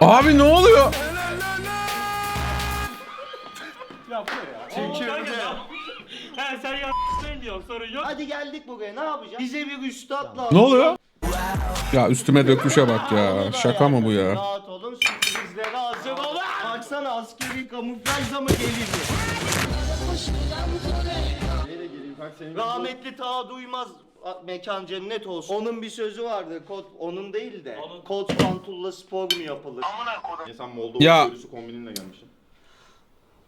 Abi ne oluyor? He sen ya diyorsun sorun yok. Hadi geldik buraya ne yapacağız? Bize bir üstad lazım. Ne oluyor? Ya üstüme dökmüşe bak ya. Şaka mı bu ya? Rahat olun sürprizlere hazır olun. Baksana askeri kamuflajla mı geliyor? Rahmetli ta duymaz a- mekan cennet olsun. Onun bir sözü vardı. Kot onun değil de. Kot pantulla spor mu yapılır? Niye sen Moldova Ya. köylüsü kombininle gelmişsin?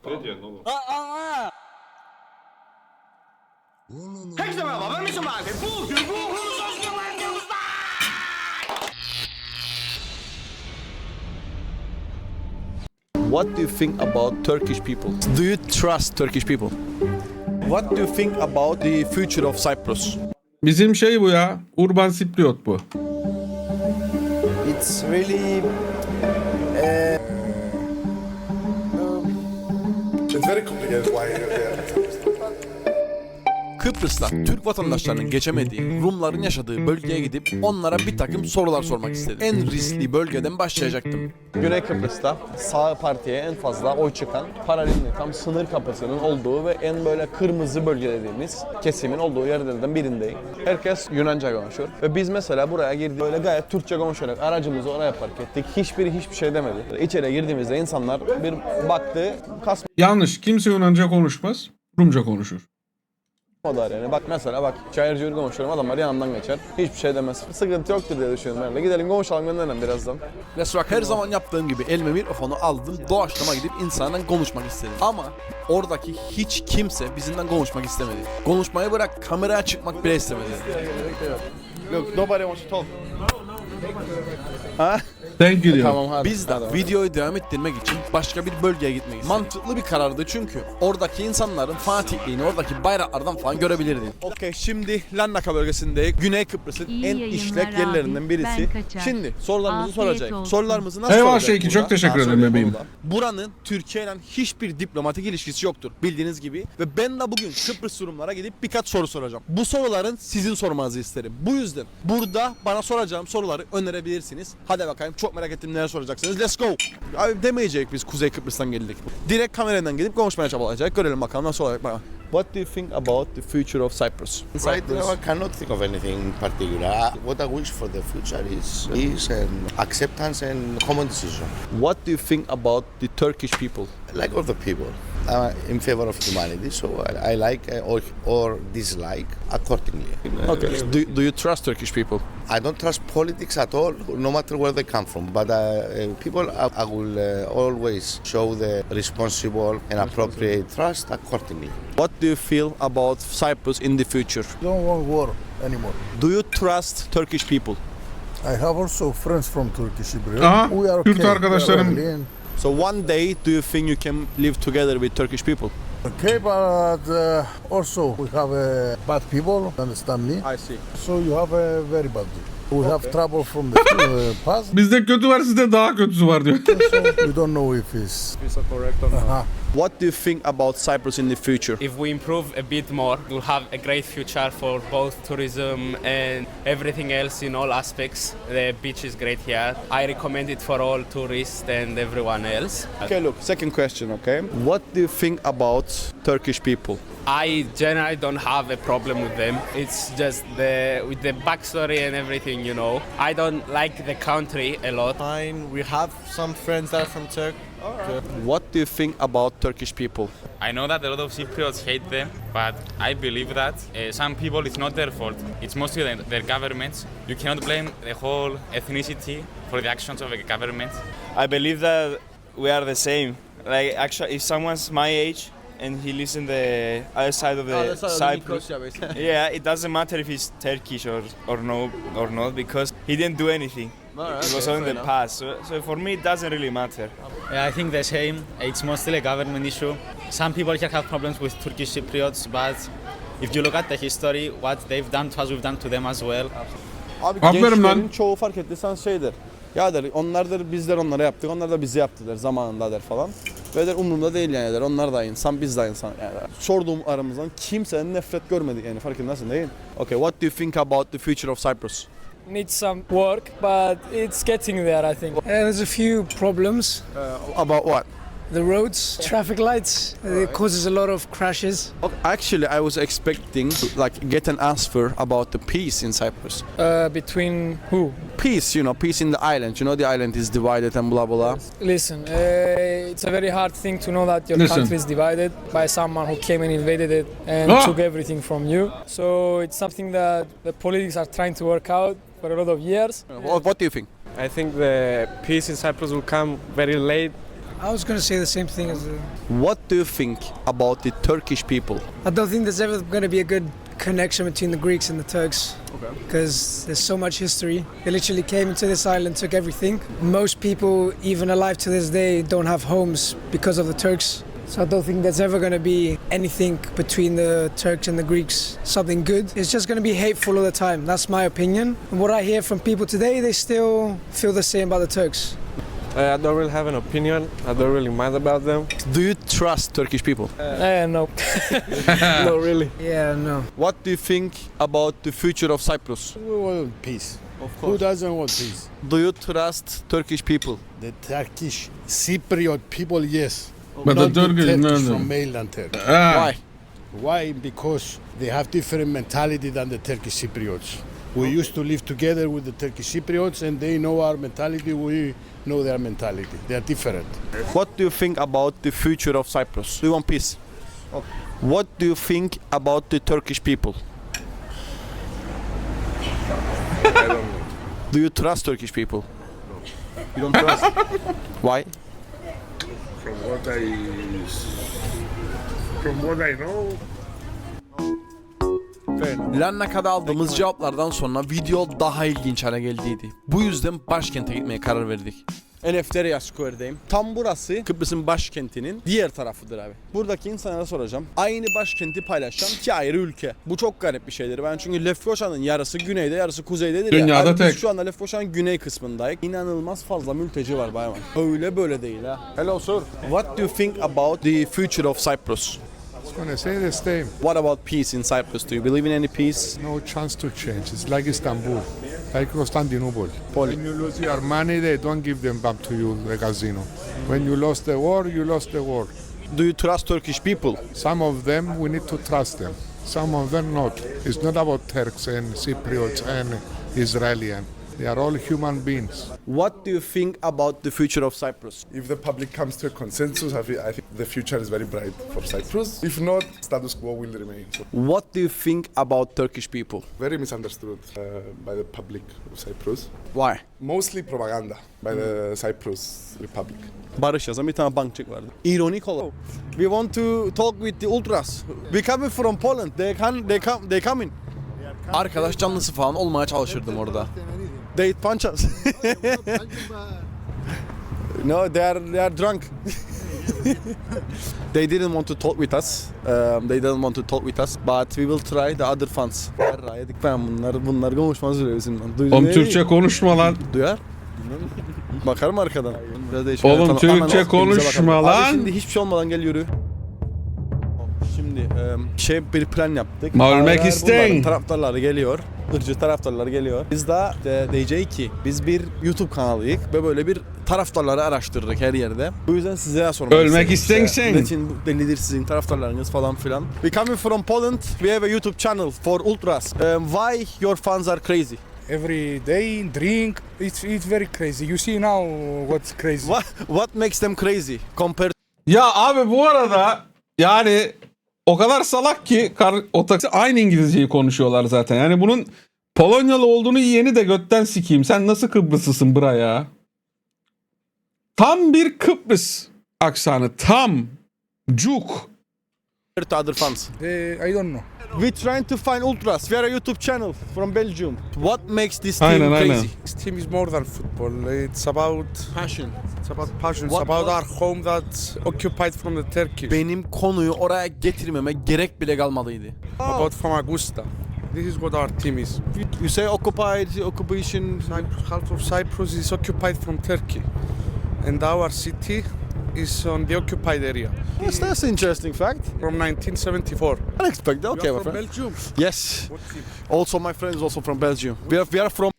Ne diyorsun oğlum? Herkese merhaba ben Mesut abi. Bugün bu huzursuz güvenliğimizde. What do you think about Turkish people? Do you trust Turkish people? What do you think about the future of Cyprus? Bizim şey bu ya. Urban Sipriot bu. It's really It's very complicated why yeah. Kıbrıs'ta Türk vatandaşlarının geçemediği, Rumların yaşadığı bölgeye gidip onlara bir takım sorular sormak istedim. En riskli bölgeden başlayacaktım. Güney Kıbrıs'ta sağ partiye en fazla oy çıkan paralelini tam sınır kapısının olduğu ve en böyle kırmızı bölge dediğimiz kesimin olduğu yerlerden birindeyim. Herkes Yunanca konuşuyor ve biz mesela buraya girdik böyle gayet Türkçe konuşarak aracımızı oraya park ettik. Hiçbiri hiçbir şey demedi. İçeri girdiğimizde insanlar bir baktı kas Yanlış. Kimse Yunanca konuşmaz. Rumca konuşur. Modar yani. Bak mesela bak çayırcı yürü konuşuyorum adamlar yanımdan geçer. Hiçbir şey demez. Sıkıntı yoktur diye düşünüyorum herhalde. Gidelim konuşalım gönderelim birazdan. Restoran her zaman yaptığım gibi elime mikrofonu aldım. Doğaçlama gidip insanla konuşmak istedim. Ama oradaki hiç kimse bizimle konuşmak istemedi. Konuşmayı bırak kameraya çıkmak bile istemedi. Look, nobody wants to talk. Thank you diyor. Tamam hadi. Biz de videoyu devam ettirmek için başka bir bölgeye gitmek istedik. Mantıklı bir karardı çünkü oradaki insanların fatihliğini oradaki bayraklardan falan görebilirdik. Okey şimdi Larnaca bölgesindeyiz. Güney Kıbrıs'ın İyi en yayınlar işlek abi. yerlerinden birisi. Ben kaçar. Şimdi sorularımızı Afiyet soracak. olsun. Sorularımızı nasıl Eyvallah soracak Şeyki, burada? çok teşekkür ederim söyleyeyim bebeğim. Buranın Türkiye ile hiçbir diplomatik ilişkisi yoktur bildiğiniz gibi. Ve ben de bugün Kıbrıs Rumlara gidip birkaç soru soracağım. Bu soruların sizin sormanızı isterim. Bu yüzden burada bana soracağım soruları önerebilirsiniz. Hadi bakayım çok merak ettim neler soracaksınız. Let's go. Abi demeyecek biz Kuzey Kıbrıs'tan geldik. Direkt kameradan gidip konuşmaya çabalayacak. Görelim bakalım nasıl olacak bakalım. What do you think about the future of Cyprus? Right now, I cannot think of anything in particular. What I wish for the future is peace and acceptance and common decision. What do you think about the Turkish people? Like all the people, I'm in favor of humanity, so I, I like uh, or, or dislike accordingly. Okay. Do, do you trust Turkish people? I don't trust politics at all, no matter where they come from. But uh, uh, people, I, I will uh, always show the responsible and appropriate trust accordingly. What do you feel about Cyprus in the future? Don't want war anymore. Do you trust Turkish people? I have also friends from Turkish Cypriot. Aha, We are Kürt okay. arkadaşlarım- We are friendly. So one day, do you think you can live together with Turkish people? Okay, but uh, also we have uh, bad people. Understand me? I see. So you have a very bad. We have trouble from the uh, past, Bizde kötü var sizde daha kötüsü var diyor. so we don't know if it's correct or uh-huh. What do you think about Cyprus in the future? If we improve a bit more, we'll have a great future for both tourism and everything else in all aspects. The beach is great here. I recommend it for all tourists and everyone else. Okay, look, second question, okay? What do you think about Turkish people? I generally don't have a problem with them. It's just the with the backstory and everything, you know. I don't like the country a lot. fine. We have some friends that are from Turkey. What do you think about Turkish people? I know that a lot of Cypriots hate them, but I believe that uh, some people it's not their fault. It's mostly their, their governments. You cannot blame the whole ethnicity for the actions of a government. I believe that we are the same. Like actually, if someone's my age and he lives in the other side of the Cyprus, yeah, it doesn't matter if he's Turkish or or no or not because he didn't do anything. it was all in the past. So, so for me, it doesn't really matter. I think the same. It's mostly a government issue. Some people here have problems with Turkish Cypriots, but if you look at the history, what they've done to us, we've done to them as well. Abi Aferin gençlerin lan. çoğu fark ettiysen şeydir. Ya der onlar der bizler onlara yaptık, onlar da bizi yaptı der zamanında der falan. Ve der umurumda değil yani der onlar da insan biz de insan. Yani sorduğum aramızdan kimsenin nefret görmedik yani farkındasın değil? Okay, what do you think about the future of Cyprus? needs some work, but it's getting there, I think. there's a few problems. About what? The roads, traffic lights, it causes a lot of crashes. Actually, I was expecting to like get an answer about the peace in Cyprus. Uh, between who? Peace, you know, peace in the island. You know, the island is divided and blah blah. Listen, uh, it's a very hard thing to know that your Listen. country is divided by someone who came and invaded it and Ah! took everything from you. So it's something that the politics are trying to work out for a lot of years. What, what do you think? I think the peace in Cyprus will come very late. I was going to say the same thing as. Uh, what do you think about the Turkish people? I don't think there's ever going to be a good connection between the Greeks and the Turks. Because there's so much history. They literally came into this island, took everything. Most people, even alive to this day, don't have homes because of the Turks. So I don't think there's ever going to be anything between the Turks and the Greeks, something good. It's just going to be hateful all the time. That's my opinion. And what I hear from people today, they still feel the same about the Turks. I don't really have an opinion. I don't really mind about them. Do you trust Turkish people? Eh, no. Not really. Yeah, no. What do you think about the future of Cyprus? We want peace. Of course. Who doesn't want peace? Do you trust Turkish people? The Turkish Cypriot people, yes. But the Not the Turkish, Turkish no, no. from mainland Turkey. Ah, Why? Why? Because they have different mentality than the Turkish Cypriots. We used to live together with the Turkish Cypriots and they know our mentality, we know their mentality. They are different. What do you think about the future of Cyprus? Do you want peace? What do you think about the Turkish people? Do you trust Turkish people? No. You don't trust? Why? From what I from what I know, Larnaka'da aldığımız cevaplardan sonra video daha ilginç hale geldiydi. Bu yüzden başkente gitmeye karar verdik. Eleftheria Square'deyim. Tam burası Kıbrıs'ın başkentinin diğer tarafıdır abi. Buradaki insanlara soracağım. Aynı başkenti paylaşan iki ayrı ülke. Bu çok garip bir şeydir. Ben çünkü Lefkoşa'nın yarısı güneyde yarısı kuzeydedir Dünyada ya. Tek. Biz şu anda Lefkoşa'nın güney kısmındayız. İnanılmaz fazla mülteci var bayman. Öyle böyle değil ha. Hello sir. What do you think about the future of Cyprus? Going to say the same. What about peace in Cyprus? Do you believe in any peace? No chance to change. It's like Istanbul, like Constantinople. Poli- When you lose your money, they don't give them back to you, the casino. When you lost the war, you lost the war. Do you trust Turkish people? Some of them, we need to trust them. Some of them not. It's not about Turks and Cypriots and Israeli. They are all human beings. What do you think about the future of Cyprus? If the public comes to a consensus, I thi- I think the future is very bright for Cyprus. If not, status quo will remain. So What do you think about Turkish people? very misunderstood uh, by the public of Cyprus. Why? Mostly propaganda by the Cyprus Republic. Barış yazan bir tane bankçık vardı. İronik olarak. We want to talk with the ultras. We coming from Poland. They can they come they coming. Arkadaş canlısı falan olmaya çalışırdım orada. They punch us. no, they are they are drunk. they didn't want to talk with us. Um, they didn't want to talk with us, but we will try the other fans. Yarra yedik ben bunlar bunlar konuşmaz öyle bizimle. Duydun oğlum? Türkçe konuşma lan. Duyar. Bakar mı arkadan? Biraz değişik. Oğlum, Tamam, Türkçe bize konuşma lan. Şimdi hiçbir şey olmadan gel yürü. Şimdi e, şey bir plan yaptık. Malmek bunların isteyin. Taraftarları geliyor. Ircı taraftarları geliyor. Biz de, de diyeceğiz ki biz bir YouTube kanalıyız ve böyle bir taraftarları araştırdık her yerde. Bu yüzden size sormak Ölmek istedim. istensen. Niçin bu delidir sizin taraftarlarınız falan filan. We coming from Poland. We have a YouTube channel for ultras. Um, why your fans are crazy? Every day, drink. It's, it's very crazy. You see now what's crazy. What, what makes them crazy compared Ya abi bu arada yani o kadar salak ki kar, o taksi aynı İngilizceyi konuşuyorlar zaten. Yani bunun Polonyalı olduğunu yeni de götten sikeyim. Sen nasıl Kıbrıslısın bra ya? Tam bir Kıbrıs aksanı. Tam. Cuk. To other fans? I don't know. We trying to find ultras. We are a YouTube channel from Belgium. What makes this team Aynen, aynen. crazy? This team is more than football. It's about Passion. it's about passion. What- it's about what- our home that's occupied from the Turkish. Benim konuyu oraya getirmeme gerek bile kalmadıydı. About Famagusta. This is what our team is. You say occupied, occupation. Cyprus, half of Cyprus is occupied from Turkey, and our city is on the occupied area Yes, that's an interesting fact. from 1974. Unexpected. Okay, my from friend. Belgium. Yes. Also, my friend is also from Belgium. We are, we are from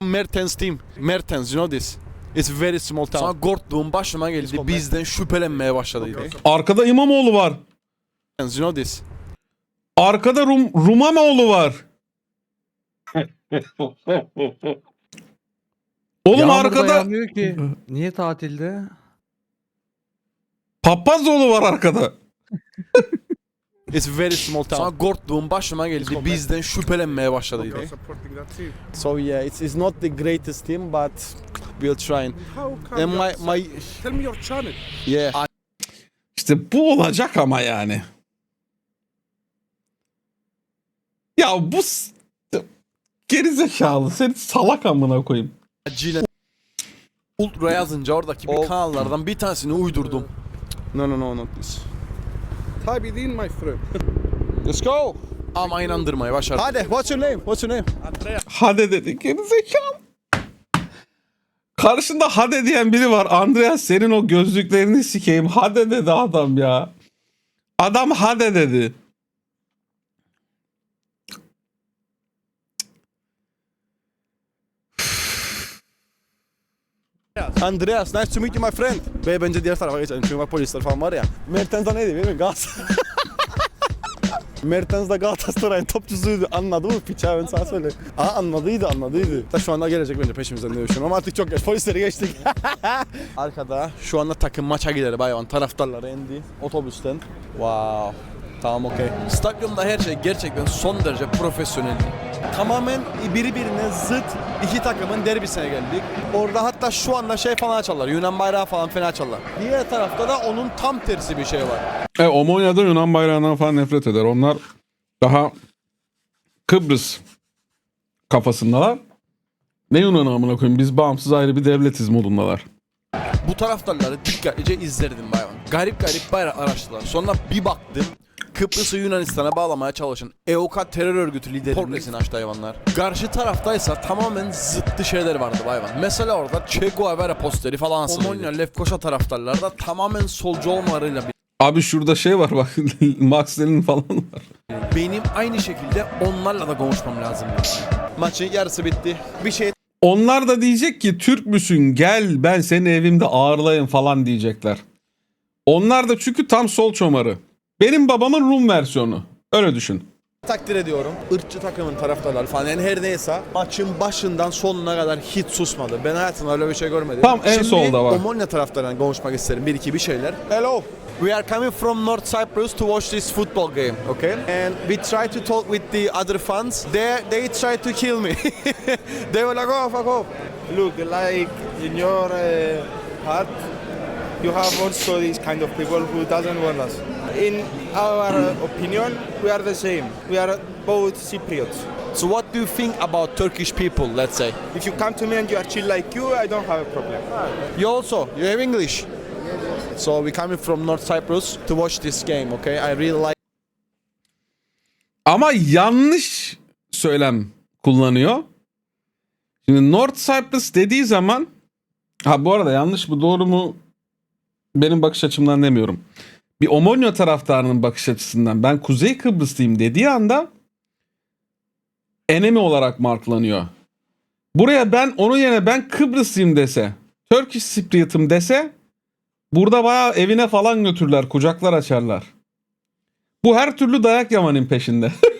Mertens team. Mertens, you know this? It's very small town. Sonra Gortluğun başıma geldi. Bizden şüphelenmeye başladıydı. Arkada İmamoğlu var. You know this? Arkada Rum Rumamoğlu var. Oğlum Yağmur da arkada yağmıyor ki. Niye tatilde? Papazoğlu var arkada. It's very small town. Sonra Gortluğun başıma geldi. Bizden şüphelenmeye başladıydı. So yeah, it's, it's not the greatest team but we'll try. And my, my Tell me your channel. yeah. İşte bu olacak ama yani. Ya bu s- gerizekalı seni salak amına koyayım. Acilen Ultra yazınca oradaki bir kanallardan bir tanesini uydurdum. No no no not this. Type it in my friend. Let's go. Ama inandırmayı başardım. Hadi what's your name? What's your name? Hade dedi gerizekalı. Karşında Hade diyen biri var. Andreas senin o gözlüklerini sikeyim. Hade dedi adam ya. Adam Hade dedi. Andreas, nice to meet you my friend. Ve bence diğer tarafa geçelim çünkü bak polisler falan var ya. Mertens neydi mi? Gaz. Mertens de Galatasaray'ın topçusuydu. Anladı mı piç abi ben sana söyle. Aa anladıydı anladıydı. Da şu anda gelecek bence peşimizden diye düşünüyorum ama artık çok geç. Polisleri geçtik. Arkada şu anda takım maça gider bayvan. Taraftarları indi otobüsten. Wow. Tamam okey. Stadyumda her şey gerçekten son derece profesyonel. Tamamen birbirine zıt iki takımın derbisine geldik. Orada hatta şu anda şey falan açarlar. Yunan bayrağı falan fena açarlar. Diğer tarafta da onun tam tersi bir şey var. E, Omonya'da Yunan bayrağından falan nefret eder. Onlar daha Kıbrıs kafasındalar. Ne Yunan amına koyayım biz bağımsız ayrı bir devletiz modundalar. Bu taraftarları dikkatlice izlerdim bayvan. Garip garip bayraklar açtılar. Sonra bir baktım Kıbrıs'ı Yunanistan'a bağlamaya çalışan EOK terör örgütü lideri portresini açtı hayvanlar. Karşı taraftaysa tamamen zıttı şeyler vardı hayvan. Mesela orada Che Guevara posteri falan asılıydı. Omonya Lefkoşa taraftarları da tamamen solcu olmalarıyla Abi şurada şey var bak Maxwell'in falan var. benim aynı şekilde onlarla da konuşmam lazım. Maçın yarısı bitti. Bir şey Onlar da diyecek ki Türk müsün gel ben seni evimde ağırlayayım falan diyecekler. Onlar da çünkü tam sol çomarı. Benim babamın Rum versiyonu. Öyle düşün. takdir ediyorum. Irkçı takımın taraftarları falan yani her neyse maçın başından sonuna kadar hiç susmadı. Ben hayatımda öyle bir şey görmedim. Tam en Şimdi solda var. Omonia taraftarlarına konuşmak isterim. Bir iki bir şeyler. Hello. We are coming from North Cyprus to watch this football game, okay? And we try to talk with the other fans. They they try to kill me. they were like, oh, fuck off. Look, like in your uh, heart, you have also these kind of people who doesn't want us. In our opinion, we are the same. We are both Cypriots. So what do you think about Turkish people, let's say? If you come to me and you are chill like you, I don't have a problem. You also, you have English. So we coming from North Cyprus to watch this game, okay? I really like Ama yanlış söylem kullanıyor. Şimdi North Cyprus dediği zaman ha bu arada yanlış mı doğru mu benim bakış açımdan demiyorum. Bir Omonya taraftarının bakış açısından ben Kuzey Kıbrıslıyım dediği anda enemi olarak marklanıyor. Buraya ben onun yerine ben Kıbrıslıyım dese, Turkish Cypriot'ım dese burada bayağı evine falan götürürler, kucaklar açarlar. Bu her türlü dayak yamanın peşinde.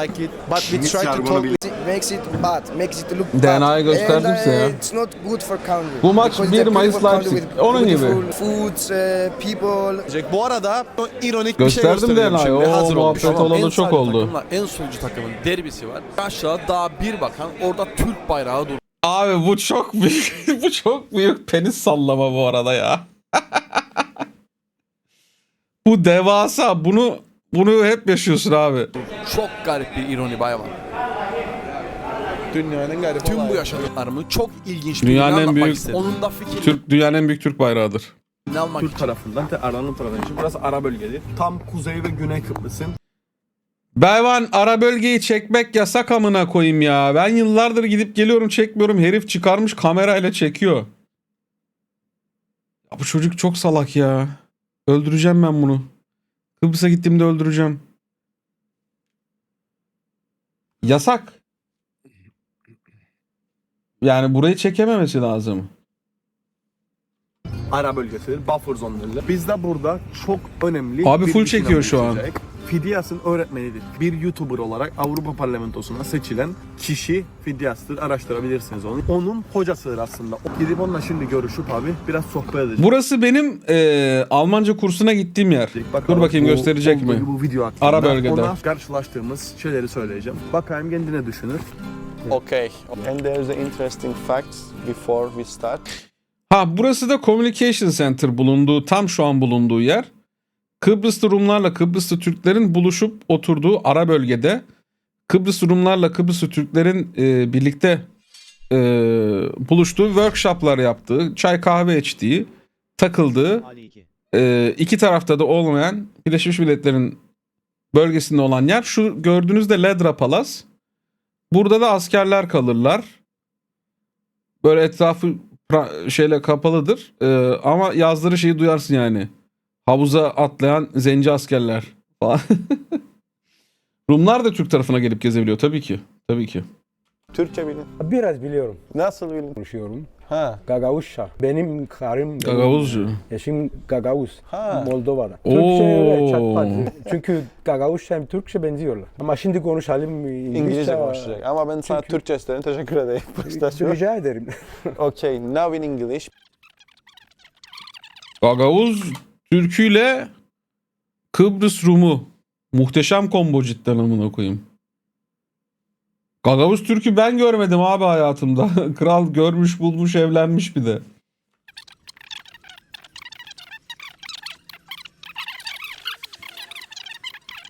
like it, but we try to talk It makes it bad, makes it look DNA'yı bad. gösterdim And, size ya. uh, It's not good for country. Bu maç Because 1 they're Mayıs Leipzig. with Onun gibi. Foods, uh, people. Bu arada ironik bir şey Gösterdim DNA'yı. O muhabbet olalı en çok oldu. En solcu takımın derbisi var. Aşağı daha bir bakan orada Türk bayrağı dur. Abi bu çok büyük bu çok büyük penis sallama bu arada ya. bu devasa bunu bunu hep yaşıyorsun abi. Çok garip bir ironi bayvan. Dünyanın garip Tüm bu yaşadıklarımı çok ilginç bir Dünyanın en büyük istedim. Onun da fikrini Türk dünyanın en büyük Türk bayrağıdır. almak Türk tarafından, Aranın tarafından. Şimdi burası ara bölgedi. Tam kuzey ve güney Kıbrıs'ın Bervan ara bölgeyi çekmek yasak amına koyayım ya. Ben yıllardır gidip geliyorum çekmiyorum. Herif çıkarmış kamerayla çekiyor. Ya bu çocuk çok salak ya. Öldüreceğim ben bunu. Kıbrıs'a gittiğimde öldüreceğim. Yasak. Yani burayı çekememesi lazım. Ara bölgesi, buffer zoneları. Bizde burada çok önemli Abi bir full çekiyor şu an. geçecek. Fidyas'ın öğretmenidir. Bir YouTuber olarak Avrupa Parlamentosu'na seçilen kişi Fidyas'tır. Araştırabilirsiniz onu. Onun hocasıdır aslında. O Gidip onunla şimdi görüşüp abi biraz sohbet edeceğiz. Burası benim e, Almanca kursuna gittiğim yer. Dur bakayım Bu- gösterecek mi? Bu video hakkında Ara bölgede. Ona karşılaştığımız şeyleri söyleyeceğim. Bakayım kendi ne düşünür. Okay. And there's an interesting facts before we start. Ha burası da Communication Center bulunduğu tam şu an bulunduğu yer. Kıbrıslı Rumlarla Kıbrıslı Türklerin buluşup oturduğu ara bölgede Kıbrıslı Rumlarla Kıbrıslı Türklerin e, birlikte e, buluştuğu workshoplar yaptığı, çay kahve içtiği, takıldığı e, iki tarafta da olmayan Birleşmiş Milletler'in bölgesinde olan yer. Şu gördüğünüzde Ledra Palas. Burada da askerler kalırlar. Böyle etrafı şeyle kapalıdır. Ee, ama yazları şeyi duyarsın yani. Havuza atlayan zenci askerler falan. Rumlar da Türk tarafına gelip gezebiliyor tabii ki. Tabii ki. Türkçe bilin. Biraz biliyorum. Nasıl bilin? Konuşuyorum. Ha. Gagavuzca. Benim karım... Gagavuzcu. Eşim Gagavuz. Ha. Moldova'da. Türkçe öyle çatpat. Çünkü Gagavuzca hem Türkçe benziyorlar. Ama şimdi konuşalım İngilizce. İngilizce konuşacak. Ama ben sana Çünkü- Türkçe isterim. Teşekkür ederim. Rica ederim. okay, now in English. Gagavuz türküyle Kıbrıs Rumu. Muhteşem kombo cidden amına koyayım. Gagavuz türkü ben görmedim abi hayatımda. Kral görmüş bulmuş evlenmiş bir de.